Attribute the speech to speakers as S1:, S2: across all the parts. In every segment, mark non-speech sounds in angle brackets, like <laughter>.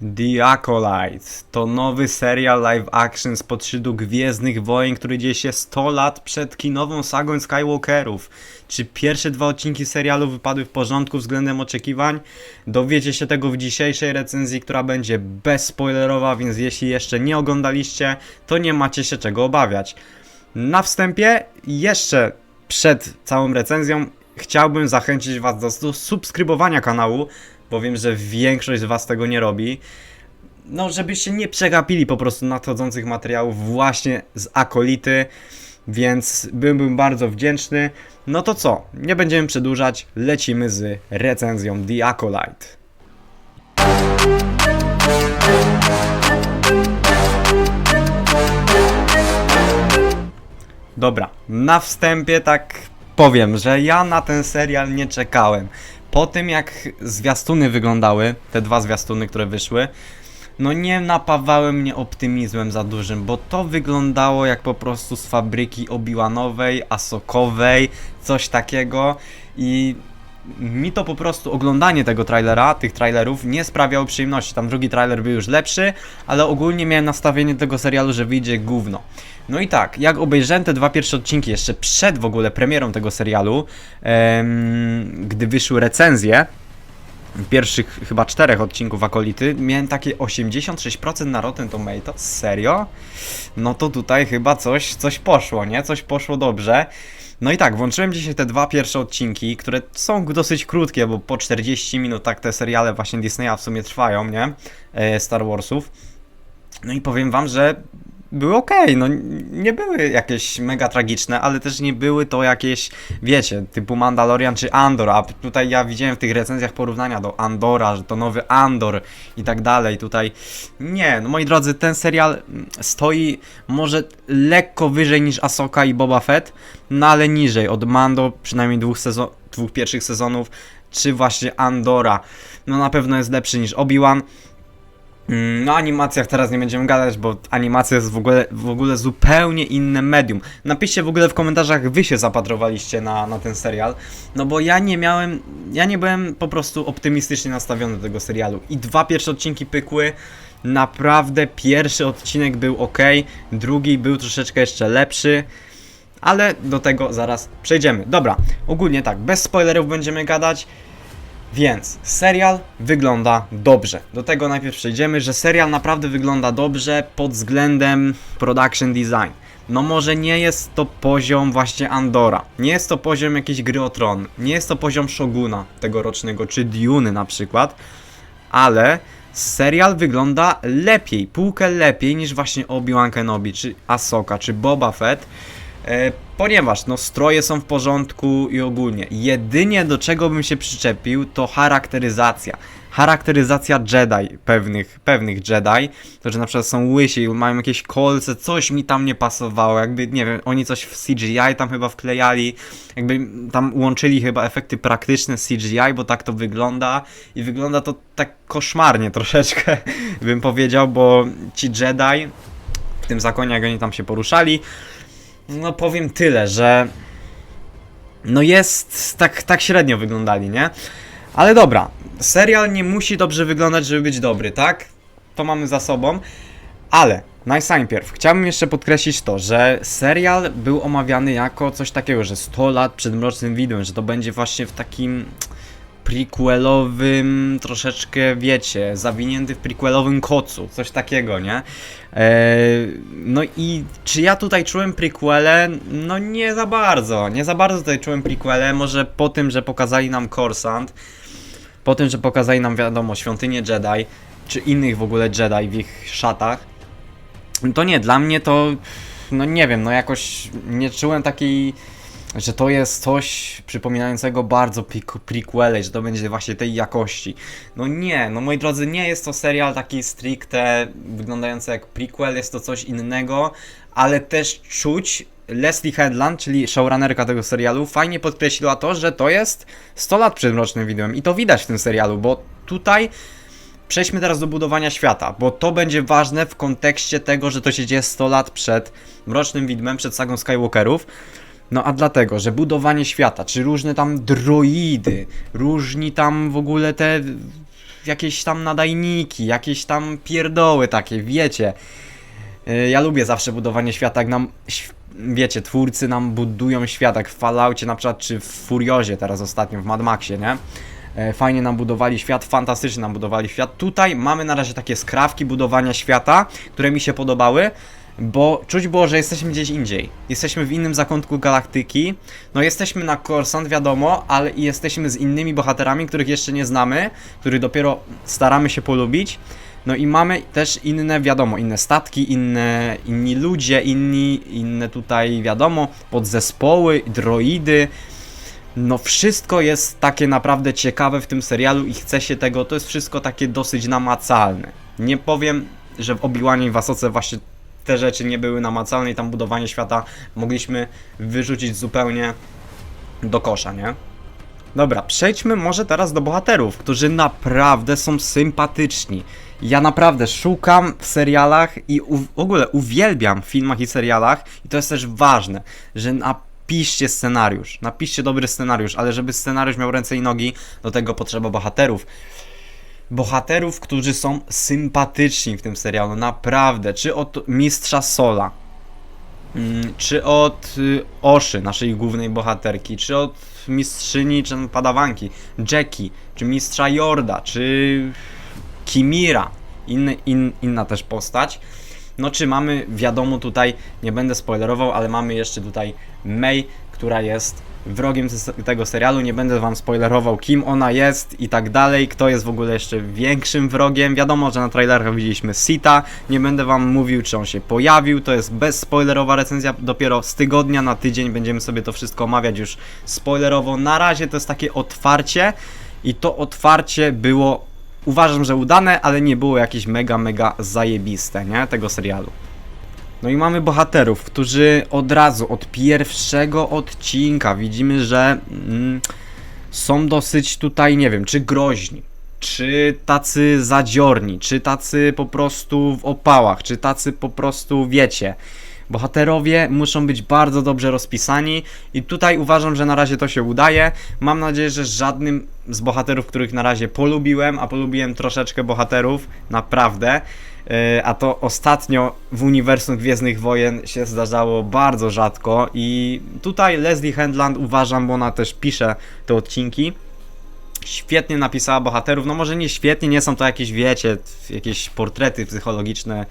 S1: The Acolyte to nowy serial live action z podszytu Gwiezdnych Wojen, który dzieje się 100 lat przed kinową sagą Skywalkerów. Czy pierwsze dwa odcinki serialu wypadły w porządku względem oczekiwań? Dowiecie się tego w dzisiejszej recenzji, która będzie bezspoilerowa, więc jeśli jeszcze nie oglądaliście, to nie macie się czego obawiać. Na wstępie, jeszcze przed całą recenzją, chciałbym zachęcić Was do subskrybowania kanału, bo wiem, że większość z Was tego nie robi. No, żebyście nie przegapili po prostu nadchodzących materiałów właśnie z Akolity, więc byłbym bardzo wdzięczny. No to co, nie będziemy przedłużać, lecimy z recenzją The Acolyte. Dobra, na wstępie tak powiem, że ja na ten serial nie czekałem. Po tym jak zwiastuny wyglądały, te dwa zwiastuny, które wyszły, no nie napawały mnie optymizmem za dużym, bo to wyglądało jak po prostu z fabryki Obiłanowej, Asokowej, coś takiego i mi to po prostu oglądanie tego trailera, tych trailerów nie sprawiało przyjemności. Tam drugi trailer był już lepszy, ale ogólnie miałem nastawienie tego serialu, że wyjdzie gówno. No i tak, jak obejrzałem te dwa pierwsze odcinki jeszcze przed w ogóle premierą tego serialu, em, gdy wyszły recenzje, pierwszych chyba czterech odcinków Akolity miałem takie 86% na Rotten Tomatoes, serio? No to tutaj chyba coś, coś poszło, nie? Coś poszło dobrze. No i tak, włączyłem dzisiaj te dwa pierwsze odcinki, które są dosyć krótkie, bo po 40 minut tak te seriale właśnie Disneya w sumie trwają, nie? E, Star Warsów. No i powiem wam, że były ok, no nie były jakieś mega tragiczne, ale też nie były to jakieś, wiecie, typu Mandalorian czy Andor, a tutaj ja widziałem w tych recenzjach porównania do Andora, że to nowy Andor i tak dalej, tutaj nie, no moi drodzy, ten serial mm, stoi może lekko wyżej niż Ahsoka i Boba Fett, no ale niżej od Mando, przynajmniej dwóch, sezon dwóch pierwszych sezonów, czy właśnie Andora, no na pewno jest lepszy niż Obi-Wan, No, o animacjach teraz nie będziemy gadać, bo animacja jest w ogóle, w ogóle zupełnie inne medium. Napiszcie w ogóle w komentarzach, wy się zapatrowaliście na, na ten serial. No bo ja nie miałem, ja nie byłem po prostu optymistycznie nastawiony do tego serialu. I dwa pierwsze odcinki pykły. Naprawdę pierwszy odcinek był ok, drugi był troszeczkę jeszcze lepszy. Ale do tego zaraz przejdziemy. Dobra, ogólnie tak, bez spoilerów będziemy gadać. Więc serial wygląda dobrze. Do tego najpierw przejdziemy, że serial naprawdę wygląda dobrze pod względem production design. No może nie jest to poziom właśnie Andora, nie jest to poziom jakiejś gry o tron, nie jest to poziom Shoguna tegorocznego, czy Dune na przykład, ale serial wygląda lepiej, półkę lepiej niż właśnie Obi-Wan Kenobi, czy Ahsoka, czy Boba Fett. E, ponieważ no stroje są w porządku i ogólnie. Jedynie do czego bym się przyczepił to charakteryzacja. Charakteryzacja Jedi, pewnych, pewnych Jedi, to że na przykład są łysi, mają jakieś kolce, coś mi tam nie pasowało, jakby nie wiem, oni coś w CGI tam chyba wklejali, jakby tam łączyli chyba efekty praktyczne z CGI, bo tak to wygląda i wygląda to tak koszmarnie troszeczkę, <laughs> bym powiedział, bo ci Jedi w tym zakonie, jak oni tam się poruszali, no powiem tyle, że no jest tak, tak średnio wyglądali, nie? Ale dobra, serial nie musi dobrze wyglądać, żeby być dobry, tak? To mamy za sobą, ale najpierw chciałbym jeszcze podkreślić to, że serial był omawiany jako coś takiego, że 100 lat przed Mrocznym Widłem, że to będzie właśnie w takim prequelowym, troszeczkę wiecie, zawinięty w prequelowym kocu, coś takiego, nie? Eee, no i czy ja tutaj czułem prequele? No nie za bardzo, nie za bardzo tutaj czułem prequele, może po tym, że pokazali nam Corsant, po tym, że pokazali nam, wiadomo, świątynię Jedi, czy innych w ogóle Jedi w ich szatach, to nie, dla mnie to, no nie wiem, no jakoś nie czułem takiej że to jest coś przypominającego bardzo pre- prequele, że to będzie właśnie tej jakości. No nie, no moi drodzy, nie jest to serial taki stricte wyglądający jak prequel, jest to coś innego, ale też czuć Leslie Headland, czyli showrunnerka tego serialu, fajnie podkreśliła to, że to jest 100 lat przed Mrocznym Widłem i to widać w tym serialu, bo tutaj Przejdźmy teraz do budowania świata, bo to będzie ważne w kontekście tego, że to się dzieje 100 lat przed Mrocznym Widmem, przed sagą Skywalkerów. No a dlatego, że budowanie świata, czy różne tam droidy, różni tam w ogóle te jakieś tam nadajniki, jakieś tam pierdoły takie, wiecie. Y, Ja lubię zawsze budowanie świata, jak nam, wiecie, twórcy nam budują świat, jak w Falloutie na przykład, czy w Furiozie teraz ostatnio, w Mad Maxie, nie? E, Fajnie nam budowali świat, fantastycznie nam budowali świat. Tutaj mamy na razie takie skrawki budowania świata, które mi się podobały, bo czuć było, że jesteśmy gdzieś indziej. Jesteśmy w innym zakątku galaktyki. No jesteśmy na Coruscant, wiadomo, ale i jesteśmy z innymi bohaterami, których jeszcze nie znamy, których dopiero staramy się polubić. No i mamy też inne, wiadomo, inne statki, inne, inni ludzie, inni, inne tutaj, wiadomo, podzespoły, droidy. No wszystko jest takie naprawdę ciekawe w tym serialu i chce się tego, to jest wszystko takie dosyć namacalne. Nie powiem, że w Obi-Wanie i w Asoce właśnie te rzeczy nie były namacalne i tam budowanie świata mogliśmy wyrzucić zupełnie do kosza, nie? Dobra, przejdźmy może teraz do bohaterów, którzy naprawdę są sympatyczni. Ja naprawdę szukam w serialach i w ogóle uwielbiam w filmach i serialach i to jest też ważne, że napiszcie scenariusz, napiszcie dobry scenariusz, ale żeby scenariusz miał ręce i nogi, do tego potrzeba bohaterów. Bohaterów, którzy są sympatyczni w tym serialu, naprawdę. Czy od mistrza Sola, Mm, czy od y, Oszy, naszej głównej bohaterki, czy od mistrzyni, czy padawanki, Jackie, czy mistrza Jorda, czy Kimira, inny, in, inna też postać. No czy mamy, wiadomo tutaj, nie będę spoilerował, ale mamy jeszcze tutaj May, która jest wrogiem te- tego serialu, nie będę wam spoilerował kim ona jest i tak dalej, kto jest w ogóle jeszcze większym wrogiem. Wiadomo, że na trailerach widzieliśmy Sita, nie będę wam mówił czy on się pojawił, to jest bezspoilerowa recenzja, dopiero z tygodnia na tydzień będziemy sobie to wszystko omawiać już spoilerowo. Na razie to jest takie otwarcie i to otwarcie było uważam, że udane, ale nie było jakieś mega, mega zajebiste, nie? Tego serialu. No i mamy bohaterów, którzy od razu, od pierwszego odcinka widzimy, że mm, są dosyć tutaj, nie wiem, czy groźni, czy tacy zadziorni, czy tacy po prostu w opałach, czy tacy po prostu, wiecie, bohaterowie muszą być bardzo dobrze rozpisani i tutaj uważam, że na razie to się udaje. Mam nadzieję, że żadnym z bohaterów, których na razie polubiłem, a polubiłem troszeczkę bohaterów, naprawdę, a to ostatnio w uniwersum Gwiezdnych Wojen się zdarzało bardzo rzadko i tutaj Leslie Handland uważam, bo ona też pisze te odcinki, świetnie napisała bohaterów, no może nie świetnie, nie są to jakieś, wiecie, jakieś portrety psychologiczne,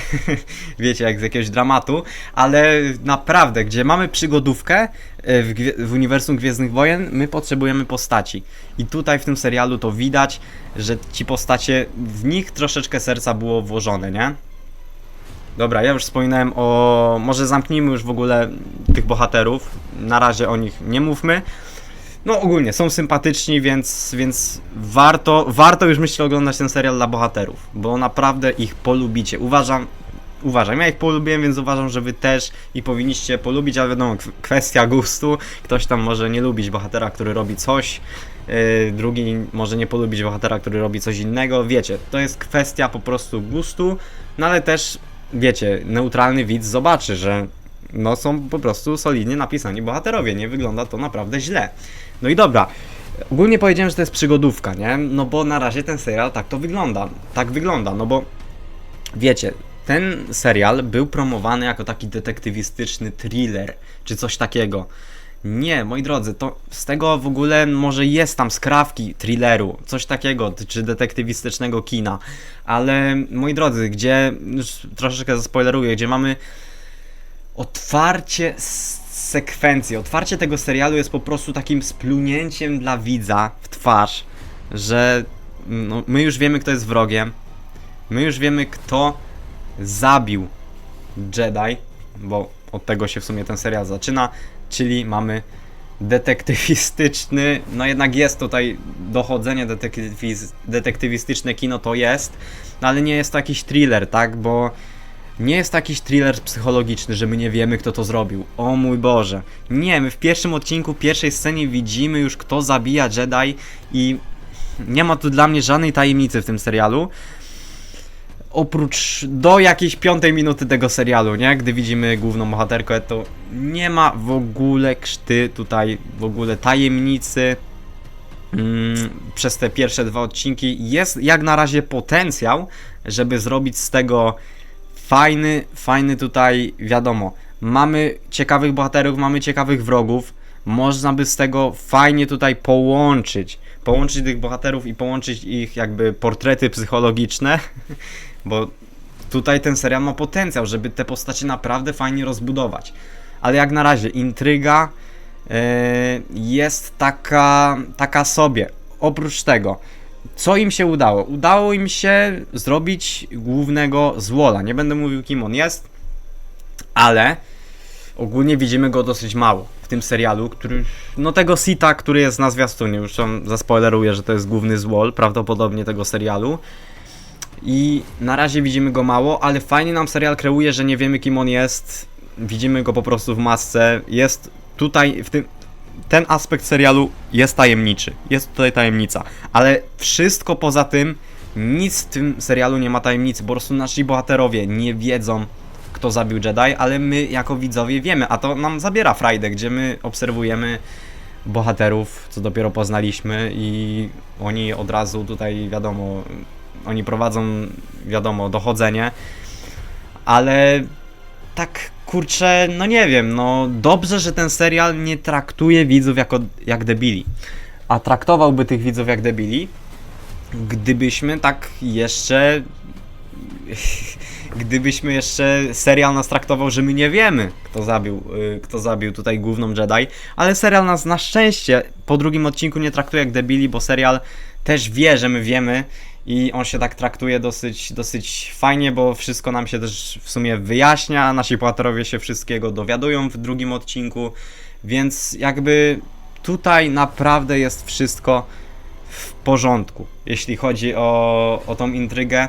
S1: <laughs> wiecie, jak z jakiegoś dramatu, ale naprawdę, gdzie mamy przygodówkę e, w, w uniwersum Gwiezdnych Wojen, my potrzebujemy postaci. I tutaj w tym serialu to widać, że ci postacie, w nich troszeczkę serca było włożone, nie? Dobra, ja już wspominałem o... Może zamknijmy już w ogóle tych bohaterów. Na razie o nich nie mówmy. No ogólnie są sympatyczni, więc, więc warto, warto już myślę oglądać ten serial dla bohaterów, bo naprawdę ich polubicie. Uważam, uważam, ja ich polubiłem, więc uważam, że wy też ich powinniście polubić, ale wiadomo, kw- kwestia gustu. Ktoś tam może nie lubić bohatera, który robi coś, yy, drugi może nie polubić bohatera, który robi coś innego. Wiecie, to jest kwestia po prostu gustu, no ale też, wiecie, neutralny widz zobaczy, że no są po prostu solidnie napisani bohaterowie, nie wygląda to naprawdę źle. No i dobra, ogólnie powiedziałem, że to jest przygodówka, nie? No bo na razie ten serial tak to wygląda, tak wygląda, no bo wiecie, ten serial był promowany jako taki detektywistyczny thriller, czy coś takiego. Nie, moi drodzy, to z tego w ogóle może jest tam skrawki thrilleru, coś takiego, czy detektywistycznego kina, ale moi drodzy, gdzie, już troszeczkę zaspoileruję, gdzie mamy otwarcie sekwencji, otwarcie tego serialu jest po prostu takim splunięciem dla widza w twarz, że no, my już wiemy, kto jest wrogiem, my już wiemy, kto zabił Jedi, bo od tego się w sumie ten serial zaczyna, czyli mamy detektywistyczny, no jednak jest tutaj dochodzenie detektywiz, detektywistyczne kino to jest, no ale nie jest to jakiś thriller, tak, bo nie jest to jakiś thriller psychologiczny, że my nie wiemy, kto to zrobił. O mój Boże. Nie, my w pierwszym odcinku, pierwszej scenie widzimy już, kto zabija Jedi i nie ma tu dla mnie żadnej tajemnicy w tym serialu. Oprócz do jakiejś piątej minuty tego serialu, nie? Gdy widzimy główną bohaterkę, to nie ma w ogóle krzty tutaj, w ogóle tajemnicy. mm, przez te pierwsze dwa odcinki jest jak na razie potencjał, żeby zrobić z tego fajny, fajny tutaj, wiadomo, mamy ciekawych bohaterów, mamy ciekawych wrogów, można by z tego fajnie tutaj połączyć, połączyć tych bohaterów i połączyć ich jakby portrety psychologiczne, <laughs> bo tutaj ten serial ma potencjał, żeby te postacie naprawdę fajnie rozbudować. Ale jak na razie intryga e, jest taka, taka sobie. Oprócz tego, co im się udało? Udało im się zrobić głównego złola. Nie będę mówił kim on jest, ale ogólnie widzimy go dosyć mało w tym serialu, który, no tego Sita, który jest na zwiastunie, już wam zaspoileruję, że to jest główny złol prawdopodobnie tego serialu. I na razie widzimy go mało, ale fajnie nam serial kreuje, że nie wiemy kim on jest. Widzimy go po prostu w masce. Jest tutaj w tym. Ten aspekt serialu jest tajemniczy. Jest tutaj tajemnica. Ale wszystko poza tym, nic w tym serialu nie ma tajemnicy. Po prostu nasi bohaterowie nie wiedzą, kto zabił Jedi, ale my jako widzowie wiemy. A to nam zabiera frajdę, gdzie my obserwujemy bohaterów, co dopiero poznaliśmy i oni od razu tutaj, wiadomo, oni prowadzą, wiadomo, dochodzenie, ale tak kurczę, no nie wiem, no dobrze, że ten serial nie traktuje widzów jako, jak debili, a traktowałby tych widzów jak debili, gdybyśmy tak jeszcze <laughs> gdybyśmy jeszcze serial nas traktował, że my nie wiemy, kto zabił, y, kto zabił tutaj główną Jedi, ale serial nas na szczęście po drugim odcinku nie traktuje jak debili, bo serial też wie, że my wiemy i on się tak traktuje dosyć, dosyć fajnie, bo wszystko nam się też w sumie wyjaśnia, nasi bohaterowie się wszystkiego dowiadują w drugim odcinku, więc jakby tutaj naprawdę jest wszystko w porządku, jeśli chodzi o, o tą intrygę.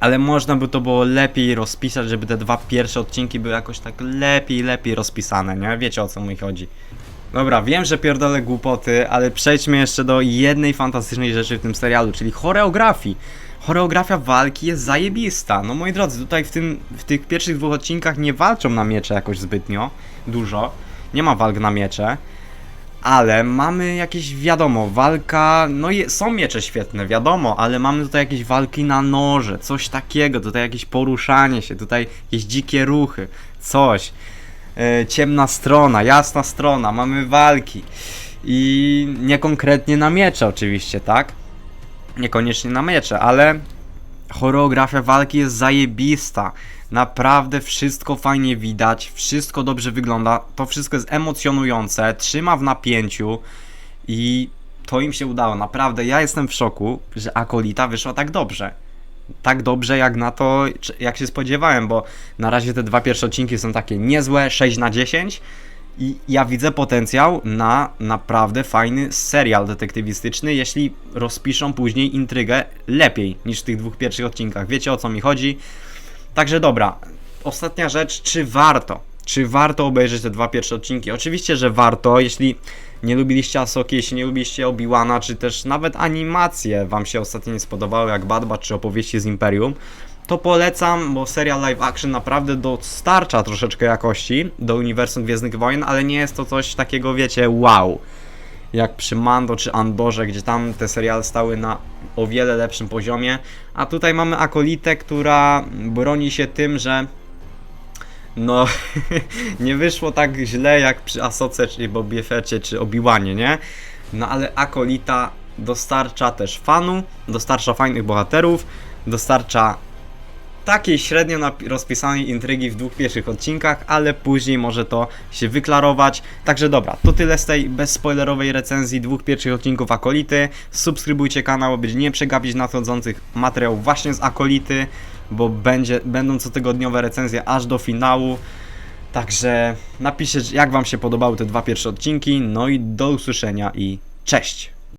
S1: Ale można by to było lepiej rozpisać, żeby te dwa pierwsze odcinki były jakoś tak lepiej, lepiej rozpisane, nie? Wiecie o co mi chodzi. Dobra, wiem, że pierdolę głupoty, ale przejdźmy jeszcze do jednej fantastycznej rzeczy w tym serialu, czyli choreografii. Choreografia walki jest zajebista. No moi drodzy, tutaj w, tym, w tych pierwszych dwóch odcinkach nie walczą na miecze jakoś zbytnio dużo. Nie ma walk na miecze. Ale mamy jakieś, wiadomo, walka, no je, są miecze świetne, wiadomo, ale mamy tutaj jakieś walki na noże, coś takiego, tutaj jakieś poruszanie się, tutaj jakieś dzikie ruchy, coś. E, ciemna strona, jasna strona, mamy walki. I nie konkretnie na miecze oczywiście, tak? Niekoniecznie na miecze, ale choreografia walki jest zajebista. Naprawdę wszystko fajnie widać, wszystko dobrze wygląda, to wszystko jest emocjonujące, trzyma w napięciu i to im się udało. Naprawdę ja jestem w szoku, że Akolita wyszła tak dobrze. Tak dobrze jak na to, jak się spodziewałem, bo na razie te dwa pierwsze odcinki są takie niezłe, 6 na 10 i ja widzę potencjał na naprawdę fajny serial detektywistyczny, jeśli rozpiszą później intrygę lepiej niż w tych dwóch pierwszych odcinkach. Wiecie o co mi chodzi? Także dobra, ostatnia rzecz, czy warto? Czy warto obejrzeć te dwa pierwsze odcinki? Oczywiście, że warto, jeśli nie lubiliście Asoki, jeśli nie lubiliście Obi-Wana, czy też nawet animacje wam się ostatnio nie spodobały, jak Bad Batch czy opowieści z Imperium, to polecam, bo serial live action naprawdę dostarcza troszeczkę jakości do uniwersum Gwiezdnych Wojen, ale nie jest to coś takiego, wiecie, wow. Jak przy Mando czy Andorze, gdzie tam te seriale stały na o wiele lepszym poziomie, a tutaj mamy Akolitę, która broni się tym, że no, <laughs> nie wyszło tak źle jak przy Asoce, czy Bobie Fecie, czy Obiłanie, nie? No ale Akolita dostarcza też fanu, dostarcza fajnych bohaterów, dostarcza takiej średnio rozpisanej intrygi w dwóch pierwszych odcinkach, ale później może to się wyklarować. Także dobra, to tyle z tej bezspoilerowej recenzji dwóch pierwszych odcinków Akolity. Subskrybujcie kanał, aby nie przegapić nadchodzących materiałów właśnie z Akolity, bo będzie, będą cotygodniowe recenzje aż do finału. Także napiszcie, jak Wam się podobały te dwa pierwsze odcinki. No i do usłyszenia i cześć!